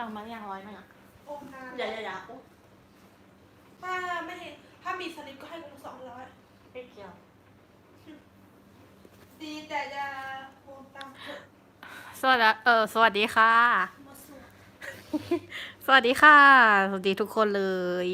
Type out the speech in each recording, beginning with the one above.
ตังมาอย่างร้อยหนึงอะโอนนานอย่าอย่าอย่าโอ้ถ้าไม่เห็น ถ้ามีสลิปก็ให้กูสองร้อยไม่เกี่ยว ดีแต่จะโอนตังค์เถอะสวัสดีเออสวัสดีค่ะ มาสวดสวัสดีค่ะ สวัสดีทุกคนเลย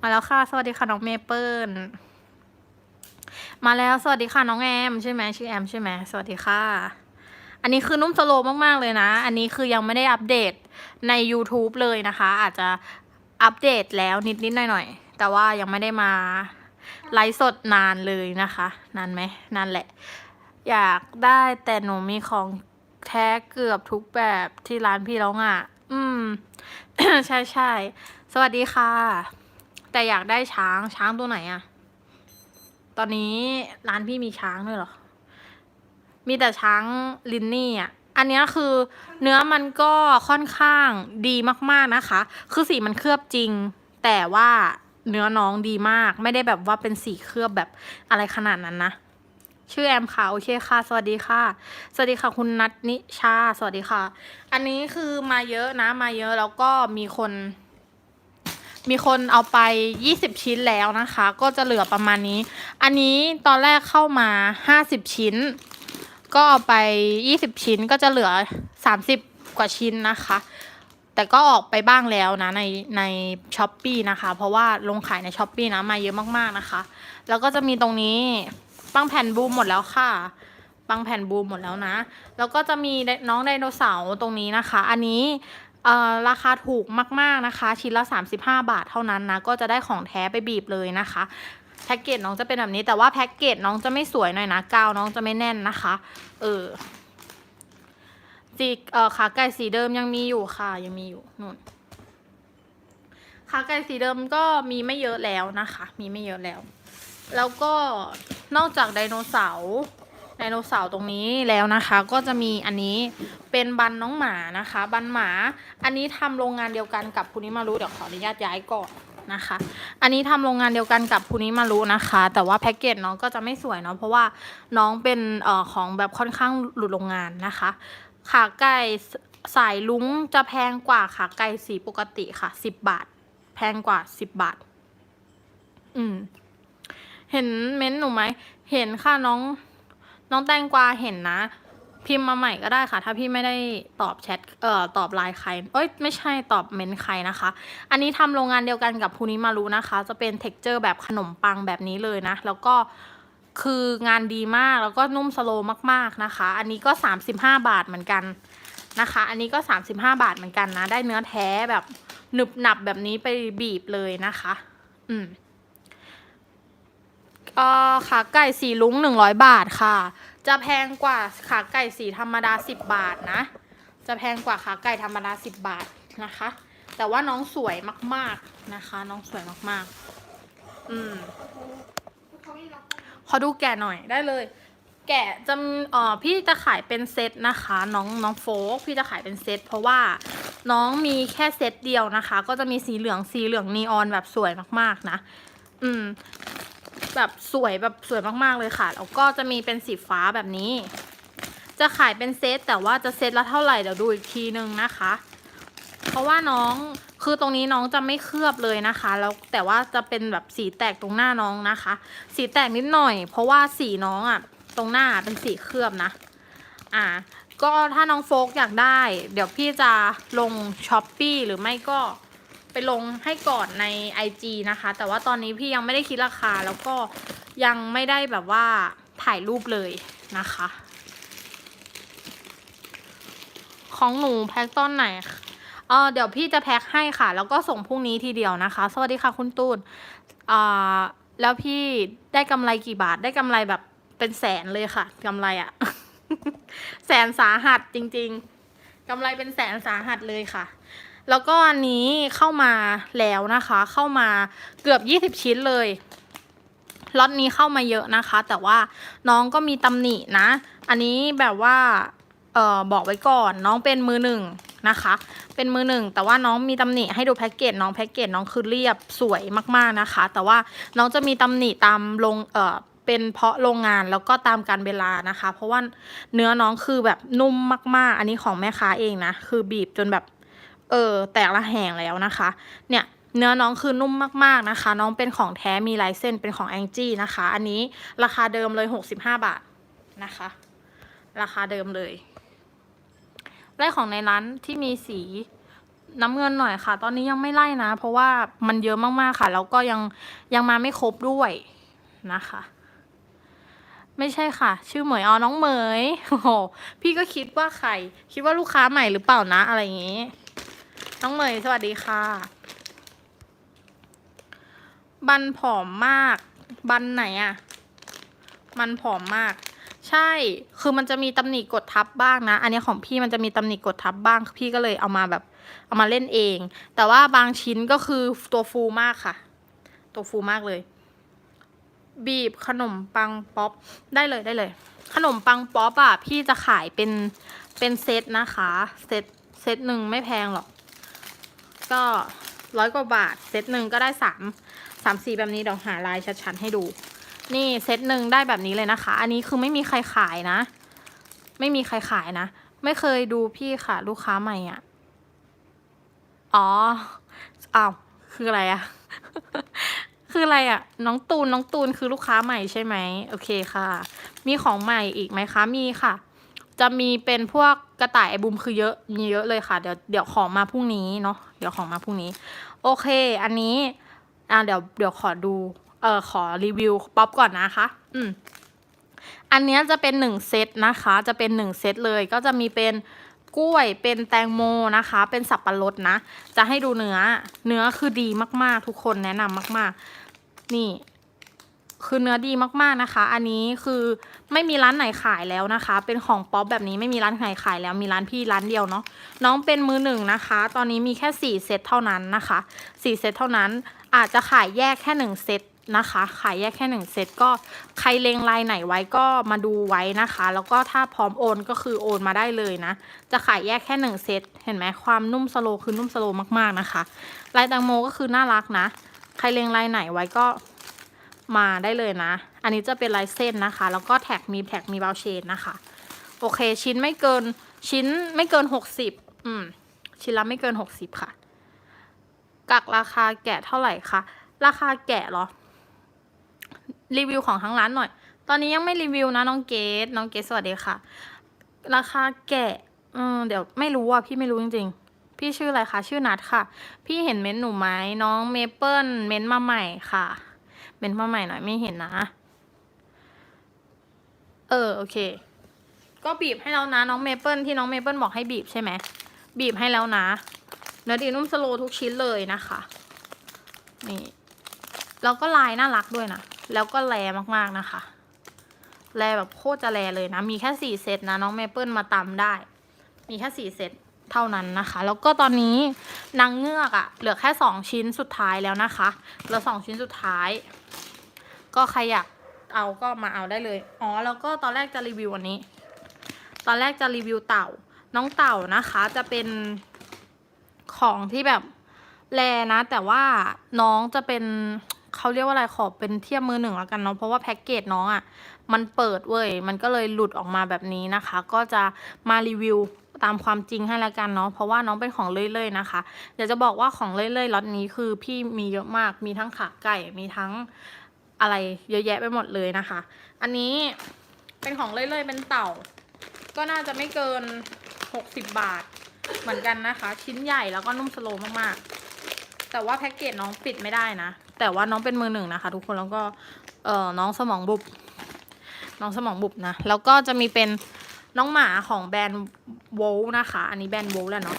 มาแล้วค่ะ สวัสดีค่ะน้องเมเปิลมาแล้วสวัสดีค่ะน้องแอมใช่ไหมชื่อแอมใช่ไหมสวัสดีค่ะ อันนี้คือนุ่มสโลว์มาก ๆ เลยนะ อันนี้คือยังไม่ได้อัปเดตใน YouTube เลยนะคะ อาจจะอัปเดตแล้วนิด ๆ หน่อย ๆ แต่ว่ายังไม่ได้มาไลฟ์สดนานเลยนะคะ นานไหมนานแหละ อยากได้แต่หนูมีของแท้เกือบทุกแบบที่ร้านพี่แล้วอะ อืม ใช่ใช่สวัสดีค่ะ แต่อยากได้ช้างช้างตัวไหนอะตอนนี้ร้านพี่มีช้างด้วยเหรอ มีแต่ช้างลินนี่อะอันนี้คือเนื้อมันก็ค่อนข้างดีมากๆนะคะ คือสีมันเคลือบจริง แต่ว่าเนื้อน้องดีมาก ไม่ได้แบบว่าเป็นสีเคลือบแบบอะไรขนาดนั้นนะชื่อแอมค่ะโอเคค่ะ สวัสดีค่ะ สวัสดีค่ะ คุณนัทนิชา สวัสดีค่ะ อันนี้คือมาเยอะนะ มาเยอะแล้วก็มีคน มีคนเอาไป 20 ชิ้นแล้วนะคะ ก็จะเหลือประมาณนี้ อันนี้ตอนแรกเข้ามา 50 ชิ้น ก็เอาไป 20 ชิ้นก็จะเหลือ 30 กว่าชิ้นนะคะ แต่ก็ออกไปบ้างแล้วนะในในช้อปปีนะคะ เพราะว่าลงขายในช้อปปีนะมาเยอะมากๆนะคะ แล้วก็จะมีตรงนี้ปังแผ่นบูมหมดแล้วค่ะปังแผ่นบูมหมดแล้วนะ แล้วก็จะมีน้องไดโนเสาร์ตรงนี้นะคะ อันนี้เอ่อราคาถูกมาก ๆนะคะ ชิ้นละ 35 บาทเท่านั้นนะ ก็จะได้ของแท้ไปบีบเลยนะคะ แพ็กเกจน้องจะเป็นแบบนี้ แต่ว่าแพ็กเกจน้องจะไม่สวยหน่อยนะกาวน้องจะไม่แน่นนะคะ เออสีเออขาไก่สีเดิมยังมีอยู่ค่ะ ยังมีอยู่นู่นขาไก่สีเดิมก็มีไม่เยอะแล้วนะคะ มีไม่เยอะแล้ว แล้วก็นอกจากไดโนเสาร์ไดโนเสาร์ตรงนี้แล้วนะคะ ก็จะมีอันนี้เป็นบันน้องหมานะคะ บันหมา อันนี้ทำโรงงานเดียวกันกับคุณนิมารุเดี๋ยวขออนุญาตย้ายก่อน นะคะ อันนี้ทำโรงงานเดียวกันกับคุนิมารุนะคะ แต่ว่าแพ็กเกจน้องก็จะไม่สวยเนาะเพราะว่าน้องเป็นออของแบบค่อนข้างหลุดโรงงานนะคะขาไก่สายลุงจะแพงกว่าขาไก่สีปกติค่ะสิบบาท แพงกว่าสิบบาท อืม เห็นเม้นต์หนูไหม เห็นค่ะน้อง น้องแตงกวาเห็นนะ พิมพ์มาใหม่ก็ได้ค่ะ ถ้าพี่ไม่ได้ตอบแชทเอ่อตอบไลน์ใครเอ้ยไม่ใช่ตอบเมนต์ใครนะคะ อันนี้ทำโรงงานเดียวกันกับพูนิมารุนะคะ จะเป็นเท็กเจอร์แบบขนมปังแบบนี้เลยนะ แล้วก็คืองานดีมากแล้วก็นุ่มสโลว์มากๆนะคะ อันนี้ก็ 35 บาทเหมือนกันนะคะ อันนี้ก็ 35 บาทเหมือนกันนะ ได้เนื้อแท้แบบหนึบหนับแบบนี้ไปบีบเลยนะคะ อืมอ่อขาไก่สีลุงหนึ่งร้อยบาทค่ะ จะแพงกว่าขาไก่สีธรรมดาสิบบาทนะ จะแพงกว่าขาไก่ธรรมดาสิบบาทนะคะ แต่ว่าน้องสวยมากๆนะคะ น้องสวยมากๆ อืมขาไม่รับขอดูแกะหน่อยได้เลย แกะจะเอ่อพี่จะขายเป็นเซตนะคะ น้องน้องโฟกพี่จะขายเป็นเซตเพราะว่าน้องมีแค่เซตเดียวนะคะ ก็จะมีสีเหลืองสีเหลืองนีออนแบบสวยมากๆนะ อืม แบบสวยแบบสวยมากๆเลยค่ะ แล้วก็จะมีเป็นสีฟ้าแบบนี้ จะขายเป็นเซตแต่ว่าจะเซตละเท่าไหร่เดี๋ยวดูอีกทีนึงนะคะ เพราะว่าน้องคือตรงนี้น้องจะไม่เคลือบเลยนะคะ แล้วแต่ว่าจะเป็นแบบสีแตกตรงหน้าน้องนะคะ สีแตกนิดหน่อย เพราะว่าสีน้องอะตรงหน้าเป็นสีเคลือบนะ อ่า ก็ถ้าน้องโฟกอยากได้ เดี๋ยวพี่จะลงช้อปปีหรือไม่ก็ ไปลงให้ก่อนใน IG นะคะ แต่ว่าตอนนี้พี่ยังไม่ได้คิดราคาแล้วก็ยังไม่ได้แบบว่าถ่ายรูปเลยนะคะ ของหนูแพ็คตอนไหนเออเดี๋ยวพี่จะแพ็คให้ค่ะ แล้วก็ส่งพรุ่งนี้ทีเดียวนะคะ สวัสดีค่ะคุณตูนอ่าแล้วพี่ได้กำไรกี่บาทได้กำไรแบบเป็นแสนเลยค่ะกำไรอะแสนสาหัสจริง ๆกำไรเป็นแสนสาหัสเลยค่ะ แล้วก็อันนี้เข้ามาแล้วนะคะ เข้ามาเกือบยี่สิบชิ้นเลยล็อตนี้เข้ามาเยอะนะคะ แต่ว่าน้องก็มีตำหนินะ อันนี้แบบว่าเออบอกไว้ก่อนน้องเป็นมือหนึ่งนะคะ เป็นมือหนึ่งแต่ว่าน้องมีตำหนิให้ดูแพ็กเกจน้องแพ็กเกจน้องคือเรียบสวยมากๆนะคะ แต่ว่าน้องจะมีตำหนิตามลงเออเป็นเพราะโรงงานแล้วก็ตามการเวลานะคะ เพราะว่าเนื้อน้องคือแบบนุ่มมากๆ อันนี้ของแม่ค้าเองนะ คือบีบจนแบบ เออแตกละแหงแล้วนะคะ เนี่ยเนื้อน้องคือนุ่มมากๆนะคะ น้องเป็นของแท้มีลายเส้นเป็นของแองจี้นะคะ อันนี้ราคาเดิมเลยหกสิบห้าบาทนะคะ ราคาเดิมเลยไล่ของในร้านที่มีสีน้ำเงินหน่อยค่ะ ตอนนี้ยังไม่ไล่นะ เพราะว่ามันเยอะมากๆค่ะ แล้วก็ยังยังมาไม่ครบด้วยนะคะ ไม่ใช่ค่ะ ชื่อเหมยอ๋อน้องเหมยโอ้โหพี่ก็คิดว่าใคร คิดว่าลูกค้าใหม่หรือเปล่านะอะไรอย่างงี้ น้องเมยสวัสดีค่ะ บันผอมมาก บันไหนอะมันผอมมาก ใช่ คือมันจะมีตำหนิกดทับบ้างนะ อันนี้ของพี่มันจะมีตำหนิกดทับบ้าง พี่ก็เลยเอามาแบบ เอามาเล่นเอง แต่ว่าบางชิ้นก็คือตัวฟูมากค่ะ ตัวฟูมากเลย บีบขนมปังป๊อปได้เลยได้เลย ขนมปังป๊อปอะพี่จะขายเป็นเป็นเซตนะคะ เซตเซตหนึ่งไม่แพงหรอก ก็ร้อยกว่าบาท เซตหนึ่งก็ได้สามสามสีแบบนี้เดี๋ยวหาลายชัดๆให้ดู นี่เซตหนึ่งได้แบบนี้เลยนะคะ อันนี้คือไม่มีใครขายนะ ไม่มีใครขายนะ ไม่เคยดูพี่ค่ะ ลูกค้าใหม่อะ อ๋ออ้าวคืออะไรอะ คืออะไรอะ น้องตูนน้องตูนคือลูกค้าใหม่ใช่ไหมโอเคค่ะ มีของใหม่อีกไหมคะ มีค่ะ จะมีเป็นพวกกระต่ายไอบุมคือเยอะมีเยอะเลยค่ะ เดี๋ยวเดี๋ยวของมาพรุ่งนี้เนาะ เดี๋ยวของมาพรุ่งนี้ โอเค อันนี้อ่าเดี๋ยวเดี๋ยวขอดู เอ่อขอรีวิวป๊อปก่อนนะคะ อืม อันเนี้ยจะเป็นหนึ่งเซตนะคะ จะเป็นหนึ่งเซตเลย ก็จะมีเป็นกล้วยเป็นแตงโมนะคะ เป็นสับปะรดนะ จะให้ดูเนื้อ เนื้อคือดีมากๆ ทุกคนแนะนำมาก ๆ นี่ คือเนื้อดีมากๆนะคะ อันนี้คือไม่มีร้านไหนขายแล้วนะคะ เป็นของป๊อปแบบนี้ไม่มีร้านไหนขายแล้วมีร้านพี่ร้านเดียวเนาะน้องเป็นมือหนึ่งนะคะ ตอนนี้มีแค่สี่เซตเท่านั้นนะคะสี่เซตเท่านั้นอาจจะขายแยกแค่หนึ่งเซตนะคะ ขายแยกแค่หนึ่งเซตก็ใครเลงลายไหนไว้ก็มาดูไว้นะคะ แล้วก็ถ้าพร้อมโอนก็คือโอนมาได้เลยนะ จะขายแยกแค่หนึ่งเซตเห็นไหมความนุ่มสโลคือนุ่มสโลมากๆนะคะลายแตงโมก็คือน่ารักนะ ใครเลงลายไหนไว้ก็ มาได้เลยนะ อันนี้จะเป็นลายเส้นนะคะ แล้วก็แท็กมีแท็กมีบาลเชนนะคะ โอเค ชิ้นไม่เกินชิ้นไม่เกินหกสิบอืม ชิ้นละไม่เกินหกสิบค่ะ กักราคาแกะเท่าไหร่คะ ราคาแกะเหรอ รีวิวของทั้งร้านหน่อย ตอนนี้ยังไม่รีวิวนะน้องเกดน้องเกดสวัสดีค่ะ ราคาแกะอืมเดี๋ยวไม่รู้อะพี่ไม่รู้จริงๆ พี่ชื่ออะไรคะ ชื่อนัดค่ะ พี่เห็นเม้นต์หนูไหมน้องเมเปิลเม้นต์มาใหม่ค่ะ เม้นต์มาใหม่หน่อยไม่เห็นนะ เออโอเค ก็บีบให้แล้วนะน้องเมเปิลที่น้องเมเปิลบอกให้บีบใช่ไหมบีบให้แล้วนะเนื้อดีนุ่มสโลทุกชิ้นเลยนะคะ นี่แล้วก็ลายน่ารักด้วยนะ แล้วก็แรมากๆนะคะ แรแบบโคตรจะแรเลยนะ มีแค่สี่เซตนะ น้องเมเปิลมาตำได้ มีแค่สี่เซตเท่านั้นนะคะ แล้วก็ตอนนี้นางเงือกอะเหลือแค่สองชิ้นสุดท้ายแล้วนะคะ เหลือสองชิ้นสุดท้าย ก็ใครอยากเอาก็มาเอาได้เลย อ๋อ แล้วก็ตอนแรกจะรีวิวอันนี้ ตอนแรกจะรีวิวเต่า น้องเต่านะคะ จะเป็นของที่แบบแลนะ แต่ว่าน้องจะเป็นเขาเรียกว่าอะไรขอเป็นเทียบมือหนึ่งแล้วกันเนาะเพราะว่าแพ็กเกจน้องอะ่ะมันเปิดเว้ยมันก็เลยหลุดออกมาแบบนี้นะคะ ก็จะมารีวิวตามความจริงให้แล้วกันเนาะเพราะว่าน้องเป็นของเลื่อยๆนะคะเดี๋ยวจะบอกว่าของเลื่อยๆล็อตนี้คือพี่มีเยอะมากมีทั้งขาไก่มีทั้ง อะไรเยอะแยะไปหมดเลยนะคะ อันนี้เป็นของเลื่อยๆเป็นเต่า ก็น่าจะไม่เกิน 60 บาทเหมือนกันนะคะ ชิ้นใหญ่แล้วก็นุ่มสโลมากๆ แต่ว่าแพ็กเกจน้องปิดไม่ได้นะ แต่ว่าน้องเป็นมือหนึ่งนะคะ ทุกคนแล้วก็เออน้องสมองบุบ น้องสมองบุบนะ แล้วก็จะมีเป็นน้องหมาของแบรนด์โวลนะคะ อันนี้แบรนด์โวลแหละเนาะ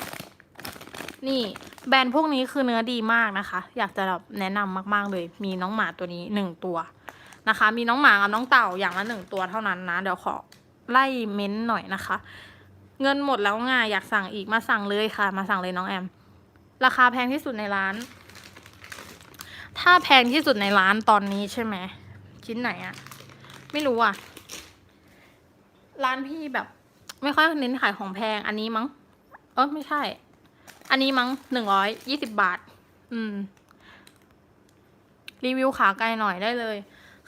นี่ แบรนด์พวกนี้คือเนื้อดีมากนะคะ อยากจะแบบแนะนำมากๆเลย มีน้องหมาตัวนี้หนึ่งตัวนะคะ มีน้องหมากับน้องเต่าอย่างละหนึ่งตัวเท่านั้นนะ เดี๋ยวขอไล่เม้นต์หน่อยนะคะ เงินหมดแล้วไงอยากสั่งอีกมาสั่งเลยค่ะ มาสั่งเลยน้องแอม ราคาแพงที่สุดในร้าน ถ้าแพงที่สุดในร้านตอนนี้ใช่ไหมชิ้นไหนอะไม่รู้อะร้านพี่แบบ ไม่ค่อยเน้นขายของแพงอันนี้มั้ง เออไม่ใช่ อันนี้มั้งหนึ่งร้อยยี่สิบบาท อืม รีวิวขาไก่หน่อยได้เลย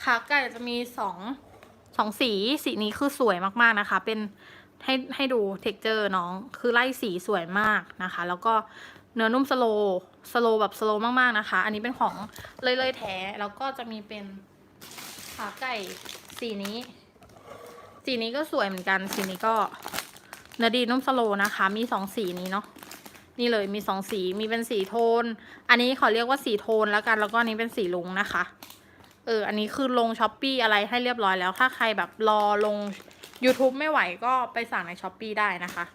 ขาไก่จะมีสองสองสีสีนี้คือสวยมากๆนะคะ เป็นให้ให้ดูเท็กเจอร์น้อง คือไล่สีสวยมากนะคะ แล้วก็เนื้อนุ่มสโลสโลแบบสโลมากๆนะคะ อันนี้เป็นของเลยเลยๆแท้แล้วก็จะมีเป็นขาไก่สีนี้ สีนี้ก็สวยเหมือนกัน สีนี้ก็เนื้อดีนุ่มสโลนะคะ มีสองสีนี้เนาะ นี่เลยมีสองสีมีเป็นสีโทน อันนี้ขอเรียกว่าสีโทนแล้วกันแล้วก็นนี้เป็นสีลุงนะคะเอออันนี้คือลงช้อปปีอะไรให้เรียบร้อยแล้ว ถ้าใครแบบรอลง YouTube ไม่ไหวก็ไปสั่งในช้อปปีได้นะคะ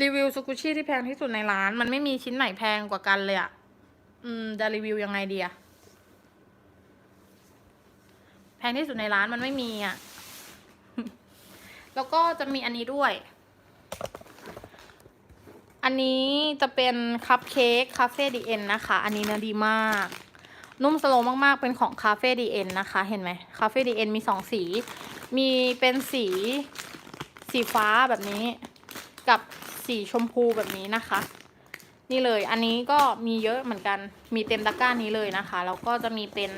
รีวิวสกุชี่ที่แพงที่สุดในร้าน มันไม่มีชิ้นไหนแพงกว่ากันเลยอะอืมจะรีวิวยังไงดีอะแพงที่สุดในร้านมันไม่มีอะแล้วก็จะมีอันนี้ด้วย อันนี้จะเป็นคัพเค้กคาเฟ่ดีเอ็นนะคะ อันนี้เนื้อดีมาก นุ่มสโลมากๆ เป็นของคาเฟ่ดีเอ็นนะคะ เห็นไหมคาเฟ่ดีเอ็นมีสองสี มีเป็นสีสีฟ้าแบบนี้ กับสีชมพูแบบนี้นะคะ นี่เลย อันนี้ก็มีเยอะเหมือนกัน มีเต็มตะกร้านี้เลยนะคะ แล้วก็จะมีเป็น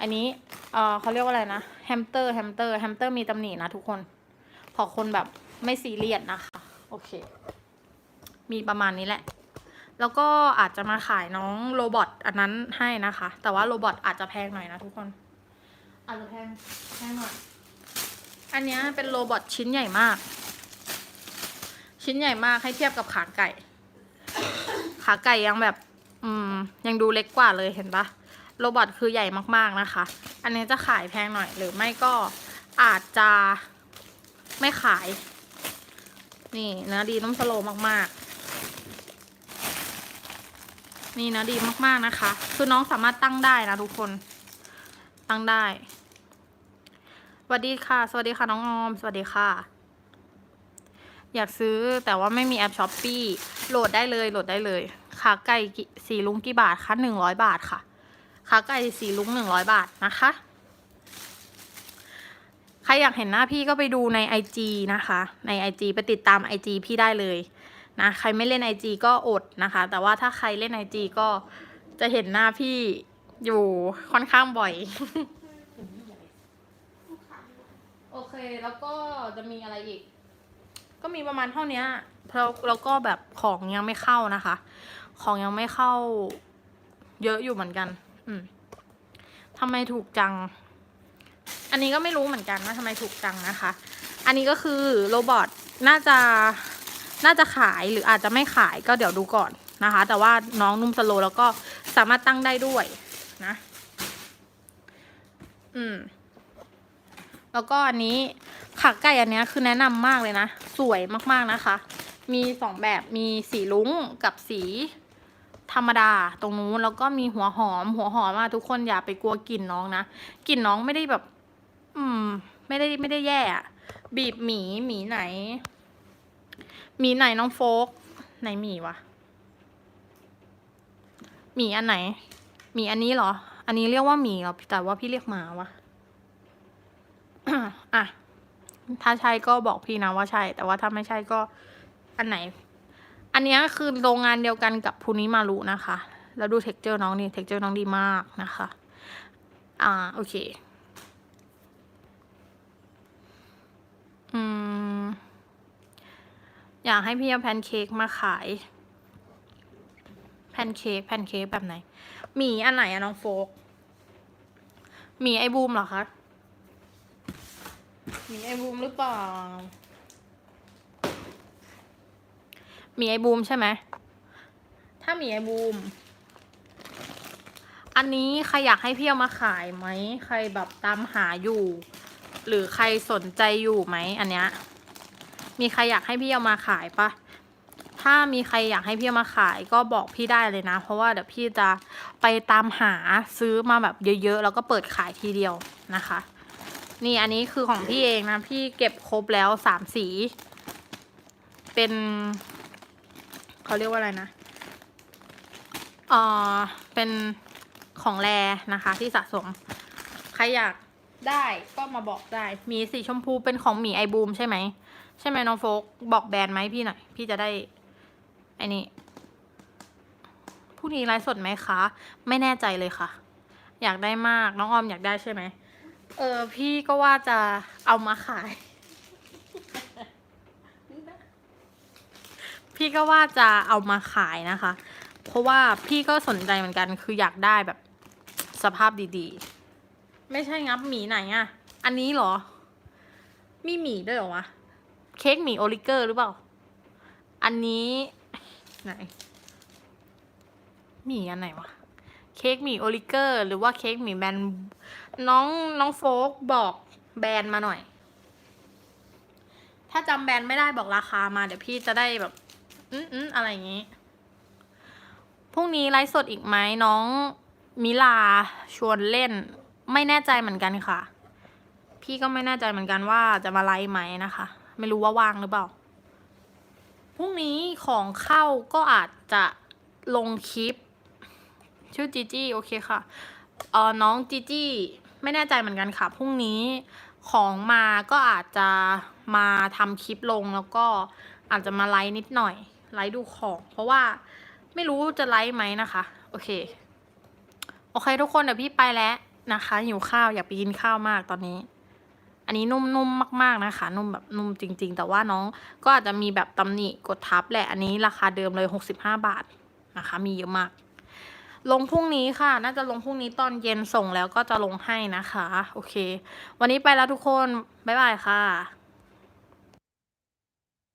อันนี้ เออเขาเรียกว่าอะไรนะ แฮมสเตอร์ แฮมสเตอร์ แฮมสเตอร์มีตำหนินะทุกคนขอคนแบบไม่ซีเรียสนะคะ โอเค มีประมาณนี้แหละ แล้วก็อาจจะมาขายน้องโรบอทอันนั้นให้นะคะ แต่ว่าโรบอทอาจจะแพงหน่อยนะทุกคน อาจจะแพงแพงหน่อย อันเนี้ยเป็นโรบอทชิ้นใหญ่มาก ชิ้นใหญ่มากให้เทียบกับขาไก่ ขาไก่ยังแบบ อืม ยังดูเล็กกว่าเลยเห็นปะโรบอทคือใหญ่มากๆนะคะ อันนี้จะขายแพงหน่อยหรือไม่ก็อาจจะไม่ขาย นี่เนื้อดีน้ำสโลว์มากๆ นี่นะดีมากๆนะคะ คือน้องสามารถตั้งได้นะทุกคน ตั้งได้สวัสดีค่ะ สวัสดีค่ะน้องออม สวัสดีค่ะ อยากซื้อแต่ว่าไม่มีแอปช้อปปี้โหลดได้เลยโหลดได้เลยขาไก่สีลุงกี่บาทคะหนึ่งร้อยบาทค่ะขาไก่สีลุงหนึ่งร้อยบาทนะคะใครอยากเห็นหน้าพี่ก็ไปดูใน IG นะคะ ใน IG ไปติดตาม IG พี่ได้เลย นะใครไม่เล่น IG ก็อดนะคะ แต่ว่าถ้าใครเล่น IG ก็จะเห็นหน้าพี่อยู่ค่อนข้างบ่อย โอเคแล้วก็จะมีอะไรอีก ก็มีประมาณเท่านี้แล้วแล้วก็แบบของยังไม่เข้านะคะ ของยังไม่เข้าเยอะอยู่เหมือนกัน อืมทำไมถูกจัง อันนี้ก็ไม่รู้เหมือนกันว่าทำไมถูกจังนะคะ อันนี้ก็คือโรบอทน่าจะ น่าจะขายหรืออาจจะไม่ขายก็เดี๋ยวดูก่อนนะคะ แต่ว่าน้องนุ่มสโลแล้วก็สามารถตั้งได้ด้วยนะ อืม แล้วก็อันนี้ขาไก่อันนี้คือแนะนำมากเลยนะ สวยมากๆนะคะ มีสองแบบมีสีลุ้งกับสีธรรมดาตรงนู้นแล้วก็มีหัวหอม หัวหอมอะทุกคนอย่าไปกลัวกลิ่นน้องนะกลิ่นน้องไม่ได้แบบ อืม ไม่ได้ไม่ได้แย่อะบีบหมีหมีไหน มีไหนน้องโฟกไหนหมีวะหมีอันไหนหมีอันนี้เหรอ อันนี้เรียกว่าหมีเหรอแต่ว่าพี่เรียกหมาวะอะถ้าใช่ก็บอกพี่นะว่าใช่ แต่ว่าถ้าไม่ใช่ก็อันไหน อันเนี้ยคือโรงงานเดียวกันกับพูนิมารุนะคะ แล้วดูเท็กเจอร์น้องนี่เท็กเจอร์น้องดีมากนะคะ อ่า โอเค อืม อยากให้พี่เอาแพนเค้กมาขาย แพนเค้กแพนเค้กแบบไหนหมีอันไหนอะน้องโฟกหมีไอบูมเหรอคะ มีไอบูมหรือเปล่า มีไอบูมใช่ไหม ถ้ามีไอบูม อันนี้ใครอยากให้พี่เอามาขายไหม ใครแบบตามหาอยู่ หรือใครสนใจอยู่ไหมอันเนี้ย มีใครอยากให้พี่เอามาขายปะถ้ามีใครอยากให้พี่มาขายก็บอกพี่ได้เลยนะ เพราะว่าเดี๋ยวพี่จะไปตามหาซื้อมาแบบเยอะๆ แล้วก็เปิดขายทีเดียวนะคะ นี่อันนี้คือของพี่เองนะ พี่เก็บครบแล้วสามสี เป็นเขาเรียกว่าอะไรนะเอ่อเป็นของแรนะคะ ที่สะสม ใครอยากได้ก็มาบอกได้ มีสีชมพูเป็นของหมีไอบูมใช่ไหม ใช่ไหมน้องโฟกบอกแบรนด์ไหมพี่หน่อยพี่จะได้ไอ้นี่พรุ่งนี้ไลฟ์สดไหมคะ ไม่แน่ใจเลยค่ะ อยากได้มากน้องออมอยากได้ใช่ไหมเออพี่ก็ว่าจะเอามาขาย พี่ก็ว่าจะเอามาขายนะคะ เพราะว่าพี่ก็สนใจเหมือนกันคืออยากได้แบบสภาพดีๆ ไม่ใช่งับหมีไหนอะอันนี้เหรอ มีหมีด้วยเหรอวะ เค้กหมีโอลิเกอร์หรือเปล่า อันนี้ไหนหมีอันไหนวะ เค้กหมี่โอลิเกอร์ หรือว่าเค้กหมี่แบรนด์น้องน้องโฟกบอกแบรนด์มาหน่อย ถ้าจำแบรนด์ไม่ได้บอกราคามาเดี๋ยวพี่จะได้แบบ อืมอืมอะไรอย่างงี้พรุ่งนี้ไลฟ์สดอีกไหมน้องมิลาชวนเล่น ไม่แน่ใจเหมือนกันค่ะ พี่ก็ไม่แน่ใจเหมือนกันว่าจะมาไลฟ์ไหมนะคะ ไม่รู้ว่าว่างหรือเปล่า พรุ่งนี้ของเข้าก็อาจจะลงคลิป ชื่อจีจี้โอเคค่ะ เออน้องจีจี้ไม่แน่ใจเหมือนกันค่ะ พรุ่งนี้ของมาก็อาจจะมาทำคลิปลงแล้วก็อาจจะมาไลฟ์นิดหน่อย ไลฟ์ดูของ เพราะว่าไม่รู้จะไลฟ์ไหมนะคะ โอเค โอเคทุกคนเดี๋ยวพี่ไปแล้วนะคะหิวข้าวอยากไปกินข้าวมากตอนนี้ นนี้นุ่มๆมากๆนะคะ นุ่มแบบนุ่มจริง ๆ แต่ว่าน้องก็อาจจะมีแบบตำหนิกดทับแหละ อันนี้ราคาเดิมเลยหกสิบห้าบาทนะคะ มีเยอะมาก ลงพรุ่งนี้ค่ะ น่าจะลงพรุ่งนี้ตอนเย็นส่งแล้วก็จะลงให้นะคะ โอเค วันนี้ไปแล้วทุกคน บ๊ายบายค่ะ